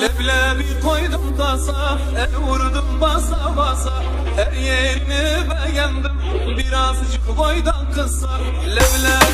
Leblebi koydum tasa El vurdum basa basa. Her yerini beğendim Birazcık boydan kısa. Leblebi